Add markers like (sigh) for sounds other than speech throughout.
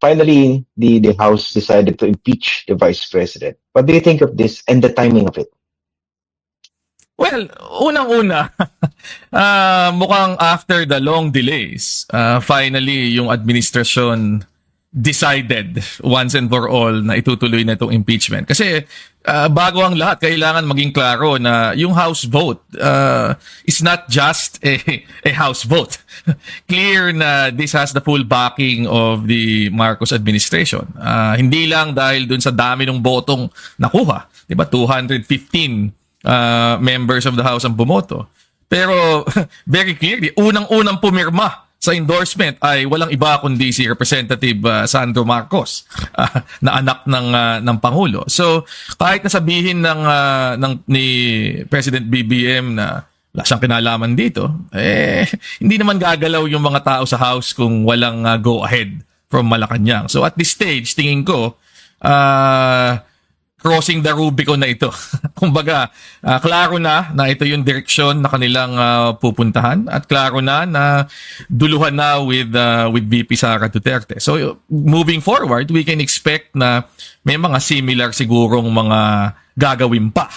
finally, the, the House decided to impeach the Vice President. What do you think of this and the timing of it? Well, unang-una, (laughs) ah, mukhang after the long delays, ah, finally yung administration decided once and for all na itutuloy na itong impeachment. Kasi ah, bago ang lahat, kailangan maging klaro na yung House vote ah, is not just a, a House vote. (laughs) Clear na this has the full backing of the Marcos administration. Ah, hindi lang dahil dun sa dami ng botong nakuha. Di ba? 215 uh, members of the House ang bumoto. Pero (laughs) very clearly, unang-unang pumirma sa endorsement ay walang iba kundi si Representative uh, Sandro Marcos uh, (laughs) na anak ng uh, ng pangulo. So kahit nasabihin ng uh, ng ni President BBM na wala siyang kinalaman dito, eh (laughs) hindi naman gagalaw yung mga tao sa House kung walang uh, go ahead from Malacanang. So at this stage, tingin ko uh, crossing the Rubicon na ito. (laughs) Kumbaga, ah, klaro na na ito yung direksyon na kanilang ah, pupuntahan at klaro na na duluhan na with ah, with VP Sara Duterte. So moving forward, we can expect na may mga similar sigurong mga gagawin pa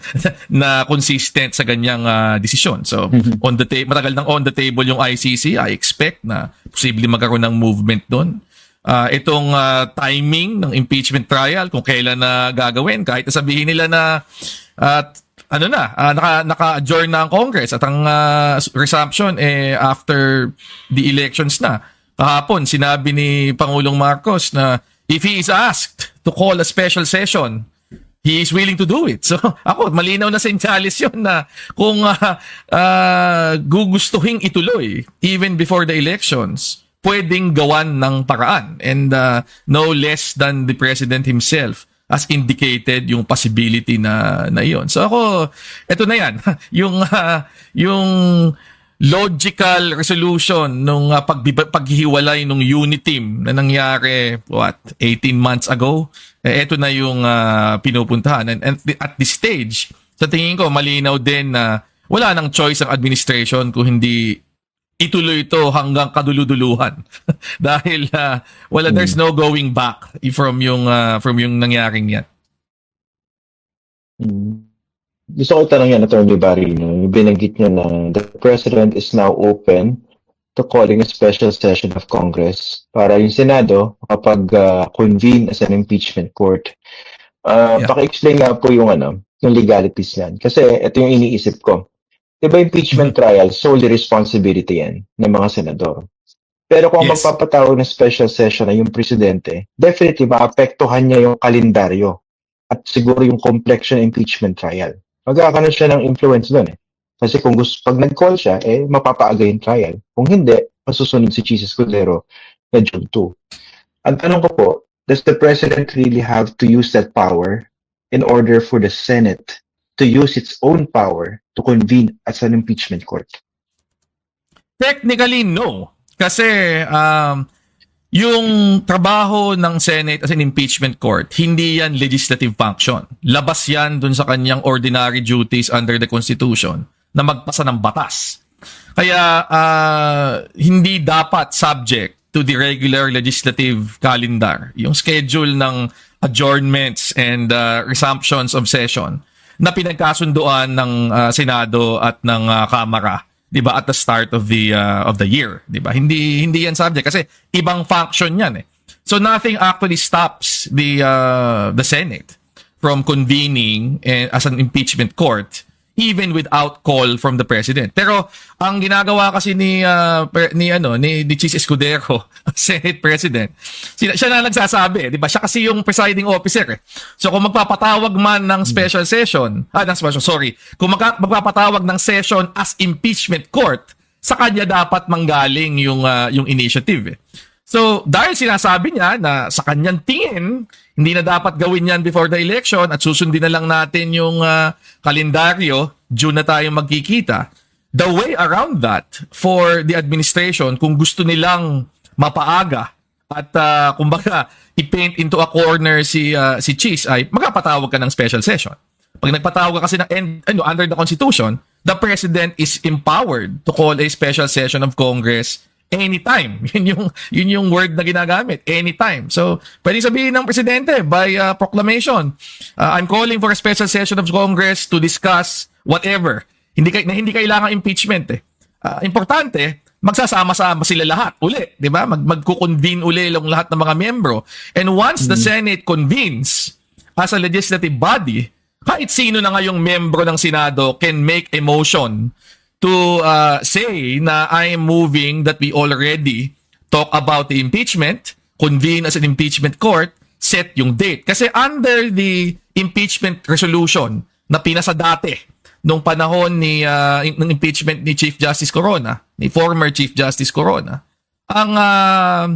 (laughs) na consistent sa ganyang ah, desisyon. So on the ta- matagal nang on the table yung ICC, I expect na posible magkaroon ng movement doon. Ah, itong ah, timing ng impeachment trial kung kailan na gagawin kahit sabihin nila na at ano na ah, naka naka-adjourn na ang Congress at ang ah, resumption eh after the elections na kahapon sinabi ni Pangulong Marcos na if he is asked to call a special session he is willing to do it. So (laughs) ako, malinaw na senyales yun na kung uh, uh, gugustuhin ituloy even before the elections, pwedeng gawan ng paraan. And uh, no less than the President himself as indicated yung possibility na na iyon. So ako, eto na yan. (laughs) yung uh, yung logical resolution nung uh, pagbiba- paghihiwalay nung unit team na nangyari what 18 months ago eh, eto na yung uh, pinupuntahan and, and at this stage sa tingin ko malinaw din na wala nang choice ang administration kung hindi ituloy ito hanggang kaduluduluhan (laughs) dahil uh, wala there's no going back from yung uh, from yung nangyaring yan Mm. Gusto ko tanong yan, Attorney Barry, no? yung binanggit niya na the President is now open to calling a special session of Congress para yung Senado makapag-convene as an impeachment court. Uh, Yeah. Paki-explain nga po yung, ano, yung legalities yan. Kasi ito yung iniisip ko. Di ba impeachment trial, solely responsibility yan ng mga senador. Pero kung Yes. magpapatawag ng special session na yung presidente, definitely maapektuhan niya yung kalendaryo at siguro yung complexion impeachment trial. Magkakaroon siya ng influence doon eh. Kasi kung gusto, pag nag-call siya, eh, mapapaaga yung trial. Kung hindi, masusunod si Jesus Escudero na June 2. Ang tanong ko po, does the President really have to use that power in order for the Senate to use its own power to convene as an impeachment court? Technically, no. Kasi um, yung trabaho ng Senate as an impeachment court, hindi yan legislative function. Labas yan dun sa kanyang ordinary duties under the Constitution na magpasa ng batas. Kaya ah, hindi dapat subject to the regular legislative calendar. Yung schedule ng adjournments and ah, resumptions of session na pinagkasunduan ng ah, Senado at ng ah, Kamara, 'di ba, at the start of the ah, of the year, 'di ba? Hindi hindi yan subject kasi ibang function 'yan eh. So nothing actually stops the ah, the Senate from convening eh, as an impeachment court even without call from the president. Pero ang ginagawa kasi ni ah, pre- ni ano ni, ni Chis Escudero, (laughs) Senate President, siya, siya na nagsasabi, 'di ba? Siya kasi yung presiding officer. Eh. So kung magpapatawag man ng special session, ah, ng special, sorry, kung magka- magpapatawag ng session as impeachment court, sa kanya dapat manggaling yung ah, yung initiative. Eh. So, dahil sinasabi niya na sa kanyang tingin, hindi na dapat gawin yan before the election at susundin na lang natin yung ah, kalendaryo, June na tayo magkikita. The way around that for the administration, kung gusto nilang mapaaga at ah, (laughs) kumbaga i-paint into a corner si ah, si Cheese ay magpapatawag ka ng special session. Pag nagpatawag ka kasi ng and, ano, under the Constitution, the President is empowered to call a special session of Congress anytime. (laughs) Yun yung yun yung word na ginagamit, anytime. So, pwede sabihin ng presidente by uh, proclamation, uh, I'm calling for a special session of Congress to discuss whatever. Hindi na hindi kailangan impeachment eh. Ah, importante, magsasama-sama sila lahat uli, 'di ba? Mag magko-convene uli yung lahat ng mga miyembro. And once the Senate convenes as a legislative body, kahit sino na ngayong miyembro ng Senado can make a motion to uh, say na I am moving that we already talk about the impeachment, convene as an impeachment court, set yung date. Kasi under the impeachment resolution na pinasa dati nung panahon ni uh, ng impeachment ni Chief Justice Corona, ni former Chief Justice Corona, ang uh,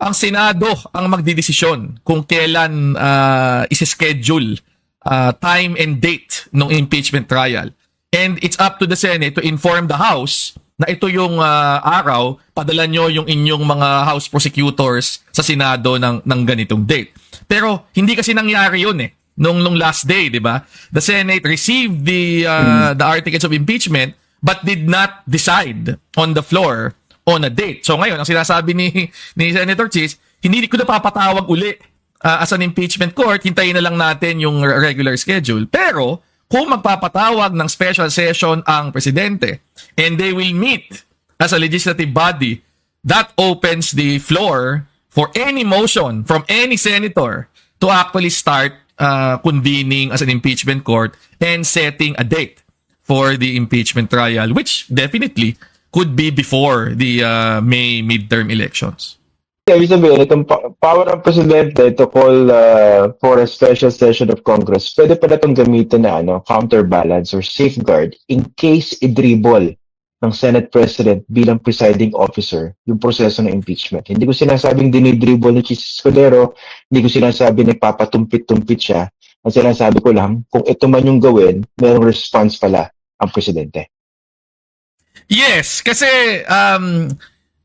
ang Senado ang magdidesisyon kung kailan uh, isi-schedule uh, time and date ng impeachment trial. And it's up to the Senate to inform the House na ito yung uh, araw, padala nyo yung inyong mga House prosecutors sa Senado ng, ng ganitong date. Pero hindi kasi nangyari yun eh. Nung, nung last day, di ba? The Senate received the, uh, the articles of impeachment but did not decide on the floor on a date. So ngayon, ang sinasabi ni, ni Senator Chis, hindi ko na papatawag uli uh, as an impeachment court, hintayin na lang natin yung regular schedule. Pero, kung magpapatawag ng special session ang presidente and they will meet as a legislative body, that opens the floor for any motion from any senator to actually start uh, convening as an impeachment court and setting a date for the impeachment trial, which definitely could be before the uh, May midterm elections. Ibig sabihin, itong power ng presidente to call uh, for a special session of Congress, pwede pa na itong gamitin na ano, counterbalance or safeguard in case i-dribble ng Senate President bilang presiding officer yung proseso ng impeachment. Hindi ko sinasabing dinidribble ni Chis Escudero, hindi ko sinasabi na papatumpit-tumpit siya. Ang sinasabi ko lang, kung ito man yung gawin, merong response pala ang presidente. Yes, kasi um,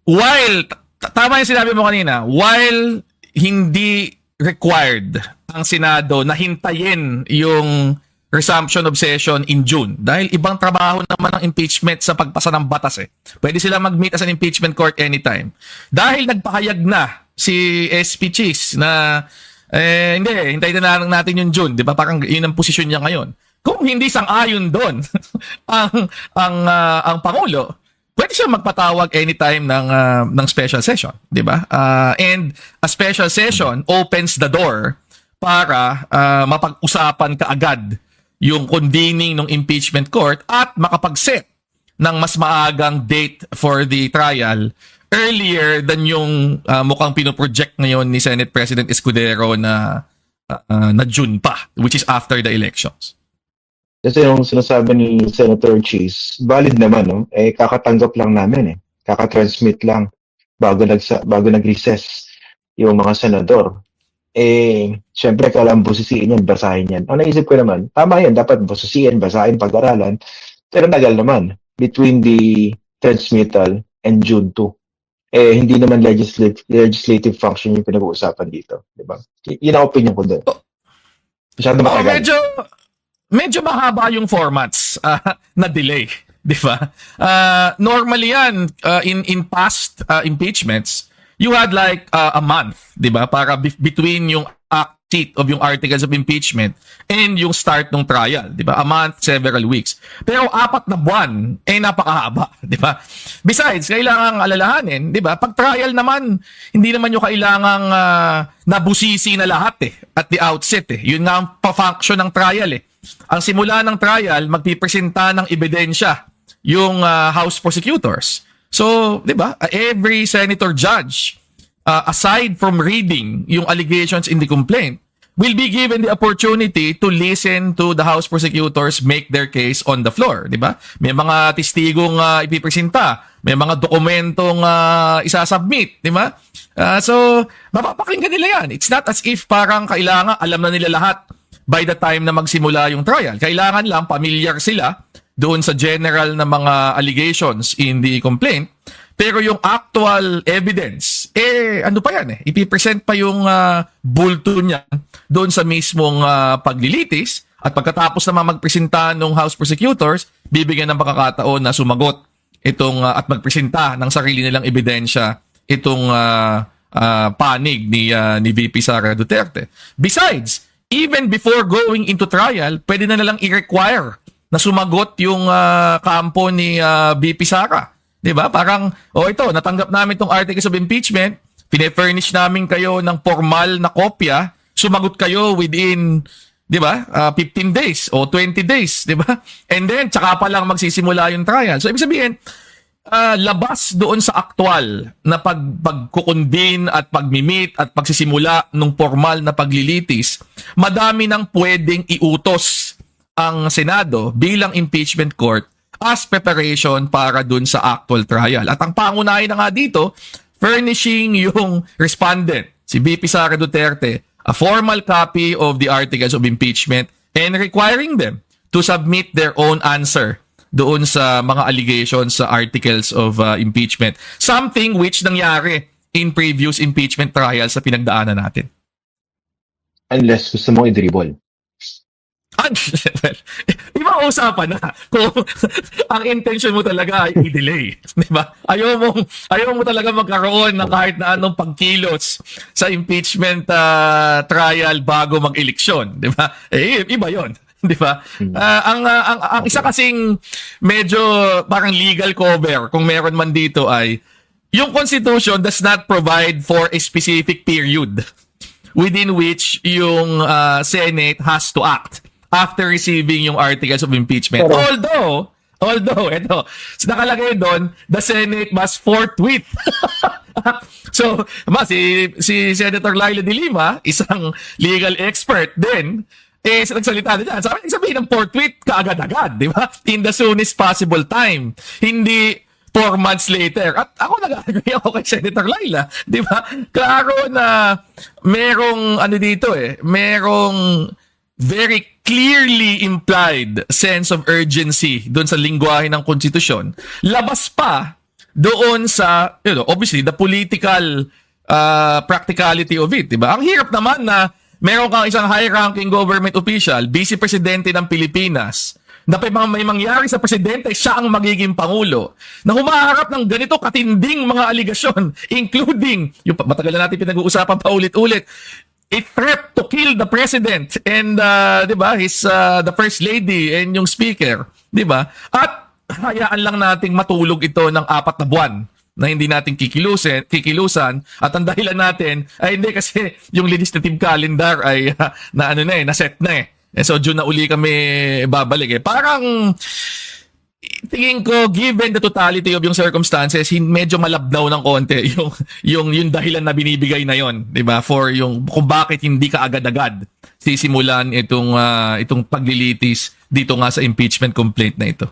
while, tama yung sinabi mo kanina, while hindi required ang Senado na hintayin yung resumption of session in June dahil ibang trabaho naman ang impeachment sa pagpasa ng batas eh. Pwede sila mag-meet as an impeachment court anytime. Dahil nagpahayag na si SP Cheese na eh, hindi, hintayin na lang natin yung June, 'di ba? Parang yun ang posisyon niya ngayon. Kung hindi sang-ayon doon (laughs) ang ang ah, ang pangulo, pwede siya magpatawag anytime ng ah, ng special session, 'di ba? Ah, and a special session opens the door para ah, mapag-usapan kaagad yung convening ng impeachment court at makapag-set ng mas maagang date for the trial earlier than yung ah, mukhang pinoproject ngayon ni Senate President Escudero na ah, na June pa, which is after the elections. Kasi yung sinasabi ni Senator Cheese, valid naman, no? Eh, kakatanggap lang namin, eh. Kakatransmit lang bago, nagsa, bago nag-recess yung mga senador. Eh, syempre, kailangan busisiin yan, basahin yan. Ang naisip ko naman, tama yan, dapat busisiin, basahin, pag-aralan. Pero nagal naman between the transmittal and June 2. Eh, hindi naman legislative, legislative function yung pinag-uusapan dito. Di ba? Y- yun ang opinion ko doon. Masyado Oh, matagal. medyo medyo mahaba yung formats (laughs) ah, na delay, 'di ba? Ah, normally yan ah, in in past ah, impeachments, you had like ah, a month, 'di ba? Para be- between yung act sheet of yung articles of impeachment and yung start ng trial, 'di ba? A month, several weeks. Pero apat na buwan eh napakahaba, (laughs) 'di ba? Besides, kailangang alalahanin, 'di ba? Pag trial naman, hindi naman yung kailangang ah, nabusisi na lahat eh at the outset eh. Yun nga ang pa-function ng trial eh. Ang simula ng trial, magpipresenta ng ebidensya yung ah, House prosecutors. So, 'di ba? Every senator judge uh, aside from reading yung allegations in the complaint, will be given the opportunity to listen to the House prosecutors make their case on the floor, di ba? May mga testigong uh, ipipresenta, may mga dokumentong uh, isasubmit, di ba? Uh, so, mapapakinggan nila yan. It's not as if parang kailangan alam na nila lahat by the time na magsimula yung trial. Kailangan lang familiar sila doon sa general na mga allegations in the complaint pero yung actual evidence, eh, ano pa yan eh? Ipipresent pa yung ah, bulto niya doon sa mismong ah, paglilitis. At pagkatapos naman magpresenta ng House Prosecutors, bibigyan ng pagkakataon na sumagot itong ah, at magpresenta ng sarili nilang ebidensya itong ah, ah, panig ni ah, ni VP Sara Duterte. Besides, even before going into trial, pwede na nalang i-require na sumagot yung ah, kampo ni ah, VP Sara. 'Di ba? Parang oh ito, natanggap namin tong articles of impeachment, pine-furnish namin kayo ng formal na kopya, sumagot kayo within 'di ba? Ah, 15 days o 20 days, 'di ba? And then tsaka pa lang magsisimula yung trial. So ibig sabihin, ah, labas doon sa aktual na pag pagkukundin at pagmimit at pagsisimula ng formal na paglilitis, madami nang pwedeng iutos ang Senado bilang impeachment court as preparation para dun sa actual trial. At ang pangunahin na nga dito, furnishing yung respondent, si BP Sara Duterte, a formal copy of the articles of impeachment and requiring them to submit their own answer doon sa mga allegations sa articles of uh, impeachment. Something which nangyari in previous impeachment trials sa pinagdaanan natin. Unless gusto mo i-dribble. Well, (laughs) ibang usapan na kung (laughs) ang intention mo talaga ay i-delay. (laughs) Di ba? Ayaw mo, ayaw mo talaga magkaroon ng kahit na anong pagkilos sa impeachment ah, trial bago mag-eleksyon. Di ba? Eh, iba yon (laughs) Di ba? Ah, ang, ah, ang, ang isa kasing medyo parang legal cover kung meron man dito ay yung Constitution does not provide for a specific period within which yung uh, Senate has to act after receiving yung articles of impeachment. Pero- although, although, ito, nakalagay doon, the Senate must forthwith. (laughs) so, ma, si, si Senator Laila de Lima, isang legal expert din, eh, nagsalita din yan. Sabi, sabihin ng forthwith, kaagad-agad, di ba? In the soonest possible time. Hindi four months later. At ako nag-agree ako kay Senator Laila. Di ba? Klaro na merong, ano dito eh, merong very clearly implied sense of urgency doon sa lingwahe ng konstitusyon. Labas pa doon sa, you know, obviously, the political uh, practicality of it. Diba? Ang hirap naman na meron kang isang high-ranking government official, vice presidente ng Pilipinas, na may, mangyari sa presidente, siya ang magiging pangulo, na humaharap ng ganito katinding mga aligasyon, (laughs) including, yung matagal na natin pinag-uusapan pa ulit-ulit, a threat to kill the president and uh, 'di ba his uh, the first lady and yung speaker 'di ba? At hayaan lang nating matulog ito ng apat na buwan na hindi natin kikilusin, kikilusan at ang dahilan natin ay hindi kasi yung legislative calendar ay uh, (laughs) na ano na eh, na set na eh. Eh, so June na uli kami babalik eh. Parang tingin ko given the totality of yung circumstances medyo malabnaw ng konti (laughs) yung yung yung dahilan na binibigay na yon 'di ba for yung kung bakit hindi ka agad-agad sisimulan itong ah, itong paglilitis dito nga sa impeachment complaint na ito